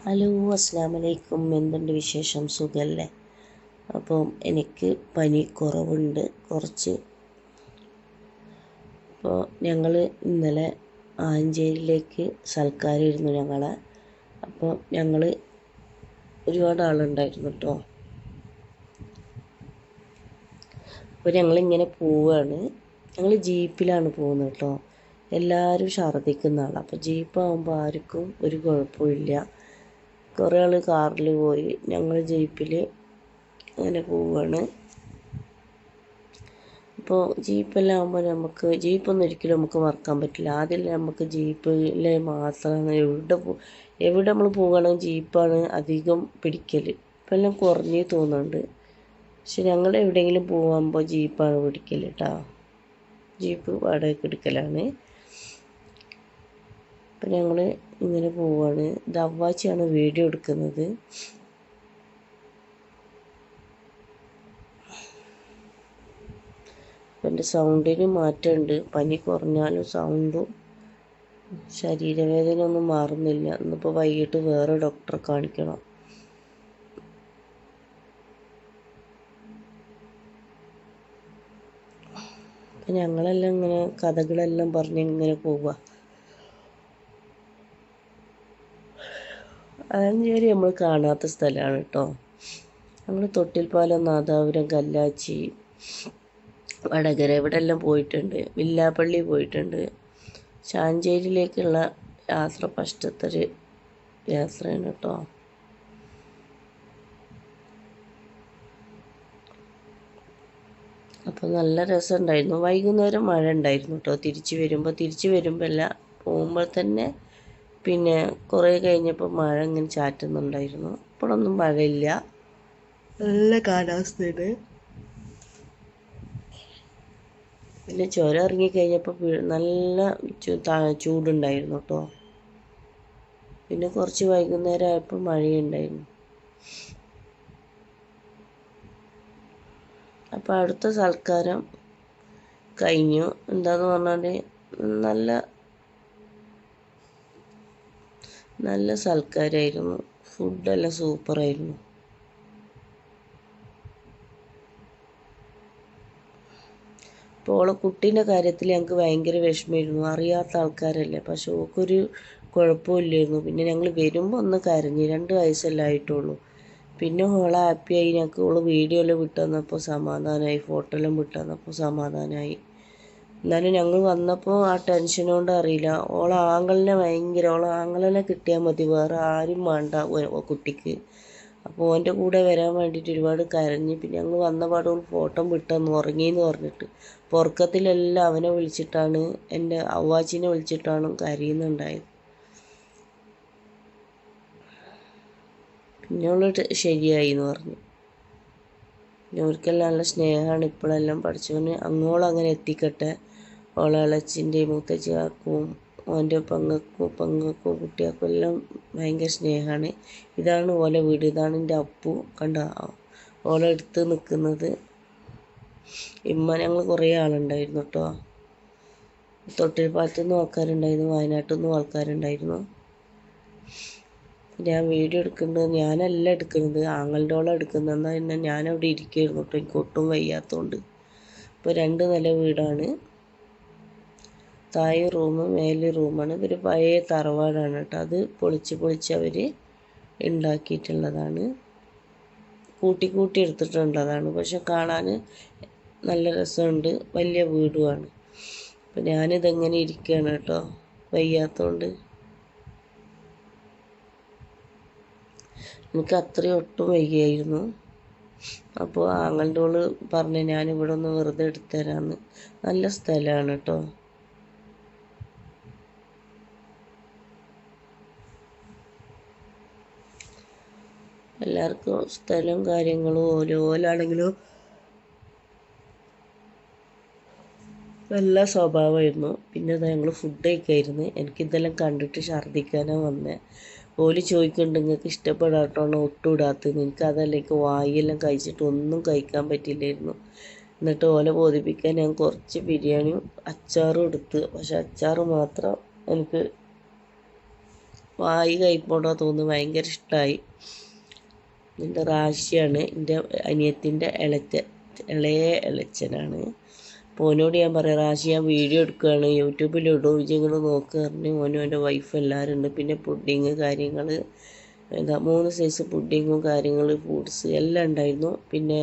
Hello അസ്സാം വലൈക്കും എന്തുണ്ട് വിശേഷം? സുഖമല്ലേ അപ്പം എനിക്ക് പനി കുറവുണ്ട്. കുറച്ച് അപ്പോൾ ഞങ്ങൾ ഇന്നലെ ആഞ്ചേരിയിലേക്ക് സൽക്കാരമായിരുന്നു ഞങ്ങളെ. അപ്പോൾ ഞങ്ങൾ ഒരുപാട് ആളുണ്ടായിരുന്നു കേട്ടോ അപ്പോൾ ഞങ്ങളിങ്ങനെ പോവുകയാണ് ഞങ്ങൾ ജീപ്പിലാണ് പോകുന്നത് കേട്ടോ എല്ലാവരും ഛർദ്ദിക്കുന്ന ആളാണ് അപ്പോൾ ജീപ്പ് ജീപ്പാകുമ്പോൾ ആർക്കും ഒരു കുഴപ്പമില്ല കുറേ ആൾ കാറിൽ പോയി. ഞങ്ങൾ ജീപ്പിൽ അങ്ങനെ പോവുകയാണ് അപ്പോൾ ജീപ്പെല്ലാം ആകുമ്പോൾ നമുക്ക് ജീപ്പൊന്നും ഒരിക്കലും നമുക്ക് മറക്കാൻ പറ്റില്ല. ആദ്യം നമുക്ക് ജീപ്പിൽ മാത്രമാണ് എവിടെ പോ എവിടെ നമ്മൾ പോവുകയാണെങ്കിൽ ജീപ്പാണ് അധികം പിടിക്കൽ ഇപ്പം എല്ലാം കുറഞ്ഞേ തോന്നുന്നുണ്ട് പക്ഷെ ഞങ്ങൾ എവിടെയെങ്കിലും പോകുമ്പോൾ ജീപ്പാണ് പിടിക്കൽ കേട്ടോ ജീപ്പ് വാടകയ്ക്ക് എടുക്കലാണ്. അപ്പം ഞങ്ങൾ ഇങ്ങനെ പോവാണ്. ദവ്വാച്ചിയാണ് വീഡിയോ എടുക്കുന്നത്. എന്റെ സൗണ്ടിന് മാറ്റമുണ്ട്. പനി കുറഞ്ഞാലും സൗണ്ടും ശരീരവേദന ഒന്നും മാറുന്നില്ല. ഇന്നിപ്പോൾ വൈകിട്ട് വേറെ ഡോക്ടറെ കാണിക്കണം. ഞങ്ങളെല്ലാം ഇങ്ങനെ കഥകളെല്ലാം പറഞ്ഞ് ഇങ്ങനെ പോവുക ആലഞ്ചേരി നമ്മൾ കാണാത്ത സ്ഥലമാണ് കേട്ടോ നമ്മൾ തൊട്ടിൽപ്പാലം നാദാപുരം കല്ലാച്ചി വടകര ഇവിടെ എല്ലാം പോയിട്ടുണ്ട്. വില്ലാപ്പള്ളി പോയിട്ടുണ്ട്. ശാഞ്ചേരിയിലേക്കുള്ള യാത്ര ഫസ്റ്റത്തെ യാത്രയാണ് കേട്ടോ അപ്പോൾ നല്ല രസമുണ്ടായിരുന്നു വൈകുന്നേരം മഴ ഉണ്ടായിരുന്നു കേട്ടോ തിരിച്ചു വരുമ്പോൾ തിരിച്ചു വരുമ്പോൾ അല്ല പോകുമ്പോൾ തന്നെ പിന്നെ കുറേ കഴിഞ്ഞപ്പോൾ മഴ ഇങ്ങനെ ചാറ്റുന്നുണ്ടായിരുന്നു. ഇപ്പോഴൊന്നും മഴയില്ല. നല്ല കാലാവസ്ഥയാണ്. പിന്നെ ചുരം ഇറങ്ങിക്കഴിഞ്ഞപ്പോൾ നല്ല ചൂടുണ്ടായിരുന്നു കേട്ടോ പിന്നെ കുറച്ച് വൈകുന്നേരം ആയപ്പോൾ മഴയുണ്ടായിരുന്നു. അപ്പോൾ അടുത്ത സൽക്കാരം കഴിഞ്ഞു. എന്താന്ന് പറഞ്ഞാൽ നല്ല നല്ല സൽക്കാരമായിരുന്നു ഫുഡെല്ലാം സൂപ്പറായിരുന്നു അപ്പോൾ ഓളെ കുട്ടീന്റെ കാര്യത്തിൽ ഞങ്ങൾക്ക് ഭയങ്കര വിഷമമായിരുന്നു. അറിയാത്ത ആൾക്കാരല്ലേ. പക്ഷെ ഓക്കൊരു കുഴപ്പമില്ലായിരുന്നു. പിന്നെ ഞങ്ങൾ വരുമ്പോൾ ഒന്ന് കരഞ്ഞു രണ്ട് വയസ്സല്ലേ ആയിട്ടുള്ളൂ. പിന്നെ ഓളെ ഹാപ്പിയായി ഞങ്ങൾക്ക് ഓൾ വീഡിയോ എല്ലാം വിട്ടു തന്നപ്പോൾ സമാധാനമായി ഫോട്ടോ എല്ലാം വിട്ടു തന്നപ്പോൾ സമാധാനമായി എന്നാലും ഞങ്ങൾ വന്നപ്പോൾ ആ ടെൻഷൻ അറിയില്ല. ഓളെ ആങ്കളിനെ ഭയങ്കര ഓളെ ആങ്കളിനെ കിട്ടിയാൽ മതി. വേറെ ആരും വേണ്ട കുട്ടിക്ക്. അപ്പോൾ ഓന്റെ കൂടെ വരാൻ വേണ്ടിയിട്ട് ഒരുപാട് കരഞ്ഞ് പിന്നെ ഞങ്ങൾ വന്ന പാടെ ഫോട്ടോ വിട്ടെന്ന് ഉറങ്ങിയെന്ന് പറഞ്ഞിട്ട്. പുറക്കത്തിലെല്ലാം അവനെ വിളിച്ചിട്ടാണ് എന്റെ അവ്വാച്ചിനെ വിളിച്ചിട്ടാണ് കരയുന്നുണ്ടായത്. പിന്നെ അവൾ ശരിയായി എന്ന് പറഞ്ഞു. പിന്നെ അവർക്കെല്ലാം നല്ല സ്നേഹമാണ് ഇപ്പോഴെല്ലാം പഠിച്ചവന് അങ്ങോളം അങ്ങനെ എത്തിക്കട്ടെ. ഓളളച്ചിന്റെയും മുത്തച്ഛാക്കും ഓന്റെ പങ്ങക്കും പങ്ങക്കും കുട്ടിയാക്കും എല്ലാം ഭയങ്കര സ്നേഹമാണ് ഇതാണ് ഓല വീട്. ഇതാണ് എന്റെ അപ്പു. കണ്ട? ഓല എടുത്ത് നിൽക്കുന്നത് ഇമ്മ ഞങ്ങൾ കുറേ ആളുണ്ടായിരുന്നു കേട്ടോ തൊട്ടിൽപ്പാലത്തു നിന്നും ആൾക്കാരുണ്ടായിരുന്നു. വയനാട്ടിൽ നിന്നും ആൾക്കാരുണ്ടായിരുന്നു. ഞാൻ വീഡിയോ എടുക്കുന്നത് ഞാനല്ല എടുക്കുന്നത്. ആങ്ങളുടെ ഓളം എടുക്കുന്നത്. എന്നാൽ പിന്നെ ഞാനവിടെ ഇരിക്കുമായിരുന്നു കേട്ടോ എനിക്ക് ഒട്ടും വയ്യാത്തതുകൊണ്ട് ഇപ്പോൾ രണ്ട് നില വീടാണ്. താഴെ റൂം മേലെ റൂമാണ്. ഇതൊരു പഴയ തറവാടാണ് കേട്ടോ. അത് പൊളിച്ച് പൊളിച്ച് അവർ ഉണ്ടാക്കിയിട്ടുള്ളതാണ് കൂട്ടി കൂട്ടി എടുത്തിട്ടുള്ളതാണ്. പക്ഷെ കാണാൻ നല്ല രസമുണ്ട്. വലിയ വീടുമാണ്. അപ്പം ഞാനിതെങ്ങനെ ഇരിക്കുകയാണ് കേട്ടോ. വയ്യാത്തതുകൊണ്ട് എനിക്ക് അത്രയും ഒട്ടും വയ്യായിരുന്നു. അപ്പോൾ ആങ്ങളുടെ ഓൾ പറഞ്ഞു ഞാനിവിടെ ഒന്ന് വെറുതെ എടുത്തു തരാമെന്ന് നല്ല സ്ഥലമാണ് കേട്ടോ. എല്ലാവർക്കും സ്ഥലവും കാര്യങ്ങളും ഓരോ ഓലാണെങ്കിലും നല്ല സ്വഭാവമായിരുന്നു. പിന്നെ അത് ഞങ്ങൾ ഫുഡ് കഴിക്കായിരുന്നു. എനിക്കിതെല്ലാം കണ്ടിട്ട് ഛർദ്ദിക്കാനാണ് വന്നത് ഓൽ ചോദിക്കുന്നുണ്ട് നിങ്ങൾക്ക് ഇഷ്ടപ്പെടാത്തോണോ ഒട്ടും ഇടാത്തത്? എനിക്ക് അതല്ല എനിക്ക് വായെല്ലാം കഴിച്ചിട്ട് ഒന്നും കഴിക്കാൻ പറ്റില്ലായിരുന്നു. എന്നിട്ട് ഓല ബോധിപ്പിക്കാൻ ഞാൻ കുറച്ച് ബിരിയാണിയും അച്ചാറും എടുത്ത്. പക്ഷെ അച്ചാർ മാത്രം എനിക്ക് വായി കഴിപ്പോണ്ടോ തോന്നുന്നു. ഭയങ്കര ഇഷ്ടമായി എന്റെ റാശിയാണ് എന്റെ അനിയത്തിന്റെ ഇളച്ച ഇളയ ഇളച്ചനാണ് ഓനോട് ഞാൻ പറയാം റാശി ഞാൻ വീഡിയോ എടുക്കുകയാണ് യൂട്യൂബിലിടും വിജയങ്ങൾ നോക്കുക ഓനും എന്റെ വൈഫ് എല്ലാവരും ഉണ്ട്. പിന്നെ പുഡിങ് കാര്യങ്ങൾ എന്താ മൂന്ന് സൈസ് പുഡിങ്ങും കാര്യങ്ങൾ ഫ്രൂട്ട്സ് എല്ലാം ഉണ്ടായിരുന്നു. പിന്നെ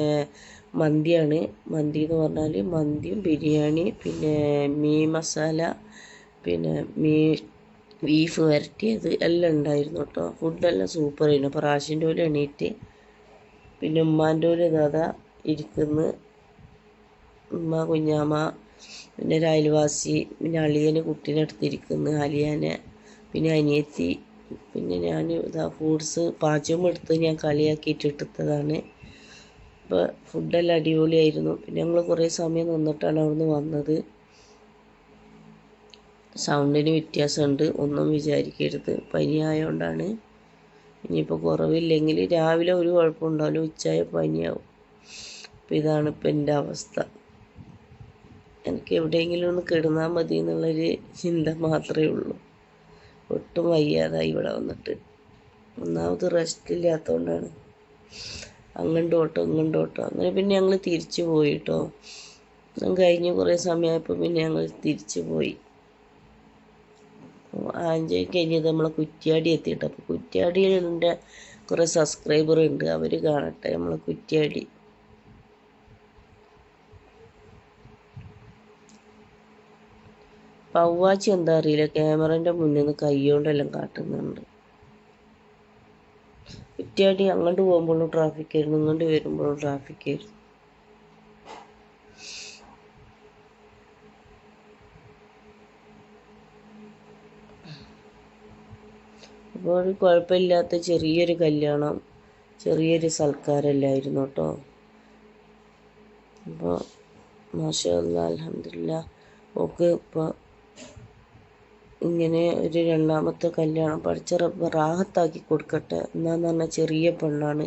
മന്തിയാണ്. മന്തി എന്ന് പറഞ്ഞാൽ മന്തിയും ബിരിയാണി പിന്നെ മീൻ മസാല പിന്നെ മീൻ ബീഫ് വരട്ടിയത് എല്ലാം ഉണ്ടായിരുന്നു കേട്ടോ. ഫുഡെല്ലാം സൂപ്പറായിരുന്നു അപ്പോൾ റാഷിന്റെ പോലെ എണീറ്റ് പിന്നെ ഉമ്മാന്റെ പോലെ ദാദാ ഇരിക്കുന്നു. ഉമ്മ കുഞ്ഞാമ്മ പിന്നെ ഒരു അയൽവാസി പിന്നെ അളിയനെ കുട്ടീനെ അടുത്തിരിക്കുന്നു അലിയാനെ പിന്നെ അനിയത്തി പിന്നെ ഞാൻ ഇതാ ഫ്രൂട്ട്സ് പാചകം എടുത്ത് ഞാൻ കളിയാക്കിയിട്ട് എടുത്തതാണ് അപ്പോൾ ഫുഡെല്ലാം അടിപൊളിയായിരുന്നു. പിന്നെ ഞങ്ങൾ കുറേ സമയം നിന്നിട്ടാണ് അവിടുന്ന് വന്നത്. സൗണ്ടിന് വ്യത്യാസമുണ്ട്. ഒന്നും വിചാരിക്കരുത്. പനി ആയതുകൊണ്ടാണ് ഇനിയിപ്പോൾ കുറവില്ലെങ്കിൽ രാവിലെ ഒരു കുഴപ്പമുണ്ടാവില്ല. ഉച്ചയായ പനിയാവും. അപ്പോൾ ഇതാണ് ഇപ്പം എന്റെ അവസ്ഥ. എനിക്ക് എവിടെയെങ്കിലും ഒന്ന് കിടന്നാൽ മതി എന്നുള്ളൊരു ചിന്ത മാത്രമേ ഉള്ളൂ. ഒട്ടും വയ്യാതായി ഇവിടെ വന്നിട്ട്. ഒന്നാമത് റെസ്റ്റ് ഇല്ലാത്തതുകൊണ്ടാണ് അങ്ങോട്ടോട്ടോ ഓട്ടോ ഇങ്ങോട്ട് ഓട്ടോ അങ്ങനെ പിന്നെ ഞങ്ങൾ തിരിച്ചു പോയിട്ടോ കഴിഞ്ഞ് കുറേ സമയമായപ്പോൾ പിന്നെ ഞങ്ങൾ തിരിച്ചു പോയി. ആഞ്ചി കഴിഞ്ഞത് നമ്മളെ കുറ്റ്യാടി എത്തിയിട്ട്. അപ്പോൾ കുറ്റ്യാടിയിലെ കുറേ സബ്സ്ക്രൈബർ ഉണ്ട്. അവർ കാണട്ടെ നമ്മളെ കുറ്റ്യാടി. പവ്വാച്ചി എന്താ അറിയില്ല. ക്യാമറന്റെ മുന്നിൽ നിന്ന് കൈകൊണ്ടെല്ലാം കാട്ടുന്നുണ്ട്. കുറ്റ്യാടി അങ്ങോട്ട് പോകുമ്പോഴും ട്രാഫിക് ആയിരുന്നു. ഇങ്ങോട്ട് വരുമ്പോഴും ട്രാഫിക് ആയിരുന്നു. ഒരു കുഴപ്പമില്ലാത്ത ചെറിയൊരു കല്യാണം ചെറിയൊരു സൽക്കാരമല്ലായിരുന്നു കേട്ടോ. അപ്പോൾ മാഷല്ല അലഹമില്ല ഓക്കെ ഇപ്പോൾ ഇങ്ങനെ ഒരു രണ്ടാമത്തെ കല്യാണം പഠിച്ച റാഹത്താക്കി കൊടുക്കട്ടെ. എന്നാന്ന് പറഞ്ഞാൽ ചെറിയ പെണ്ണാണ്.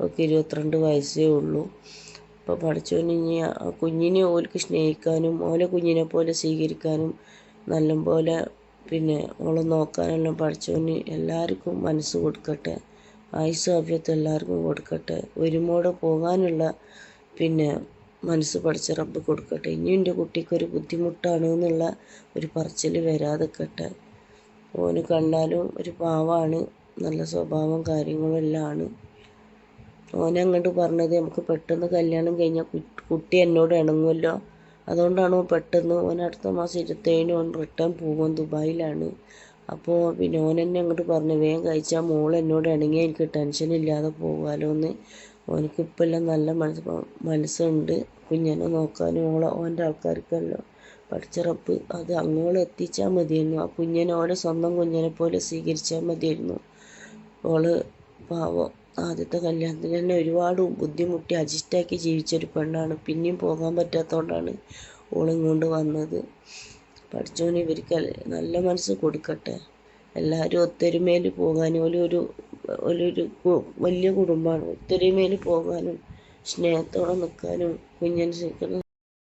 ഓക്കെ ഇരുപത്തിരണ്ട് വയസ്സേ ഉള്ളൂ. അപ്പോൾ പഠിച്ചവന് ഇനി ആ കുഞ്ഞിനെ ഓൽക്ക് സ്നേഹിക്കാനും ഓലെ കുഞ്ഞിനെ പോലെ സ്വീകരിക്കാനും നല്ലപോലെ പിന്നെ ഓളെ നോക്കാനെല്ലാം പഠിച്ചവന് എല്ലാവർക്കും മനസ്സ് കൊടുക്കട്ടെ. ആയുസ് എല്ലാവർക്കും കൊടുക്കട്ടെ. ഒരുമോടെ പോകാനുള്ള പിന്നെ മനസ്സ് പഠിച്ച റബ്ബ് കൊടുക്കട്ടെ. ഇനി എന്റെ കുട്ടിക്കൊരു ബുദ്ധിമുട്ടാണ് എന്നുള്ള ഒരു പറച്ചിൽ വരാതെക്കട്ടെ. ഓന് കണ്ടാലും ഒരു പാവാണ്. നല്ല സ്വഭാവം കാര്യങ്ങളും എല്ലാം ആണ് ഓനെ അങ്ങോട്ട് പറഞ്ഞത് നമുക്ക് പെട്ടെന്ന് കല്യാണം കഴിഞ്ഞാൽ കുട്ടി എന്നോട് ഇണങ്ങുമല്ലോ അതുകൊണ്ടാണ് പെട്ടെന്ന് ഓൻ അടുത്ത മാസം ഇരുപത്തേഴിന് ഓൻ റിട്ടേൺ പോകും ദുബായിലാണ്. അപ്പോൾ പിന്നെ ഓൻ എന്നെ അങ്ങോട്ട് പറഞ്ഞു വേഗം കഴിച്ചാൽ മോൾ എന്നോട് ഇണങ്ങി എനിക്ക് ടെൻഷൻ ഇല്ലാതെ പോകാമല്ലോ എന്ന് ഓനക്ക് എല്ലാം നല്ല മനസ്സ് മനസ്സുണ്ട്. കുഞ്ഞിനെ നോക്കാനും ഓളെ ഓന്റെ ആൾക്കാർക്കല്ലോ പഠിച്ചറപ്പ്. അത് അങ്ങോളം എത്തിച്ചാൽ മതിയായിരുന്നു. ആ കുഞ്ഞിനെ ഓനെ സ്വന്തം കുഞ്ഞിനെ പോലെ സ്വീകരിച്ചാൽ മതിയായിരുന്നു. ഓൾ പാവം. ആദ്യത്തെ കല്യാണത്തിന് തന്നെ ഒരുപാട് ബുദ്ധിമുട്ടി അഡ്ജസ്റ്റാക്കി ജീവിച്ചൊരു പെണ്ണാണ്. പിന്നെയും പോകാൻ പറ്റാത്തതുകൊണ്ടാണ് ഓളിങ്ങോണ്ട് വന്നത്. പഠിച്ചവന് ഇവർക്ക് നല്ല മനസ്സ് കൊടുക്കട്ടെ. എല്ലാവരും ഒത്തൊരുമയിൽ പോകാനും ഒരു ഒരു വലിയ കുടുംബമാണ്. ഒത്തൊരുമയിൽ പോകാനും സ്നേഹത്തോടെ നിൽക്കാനും കുഞ്ഞനുസരിക്കണം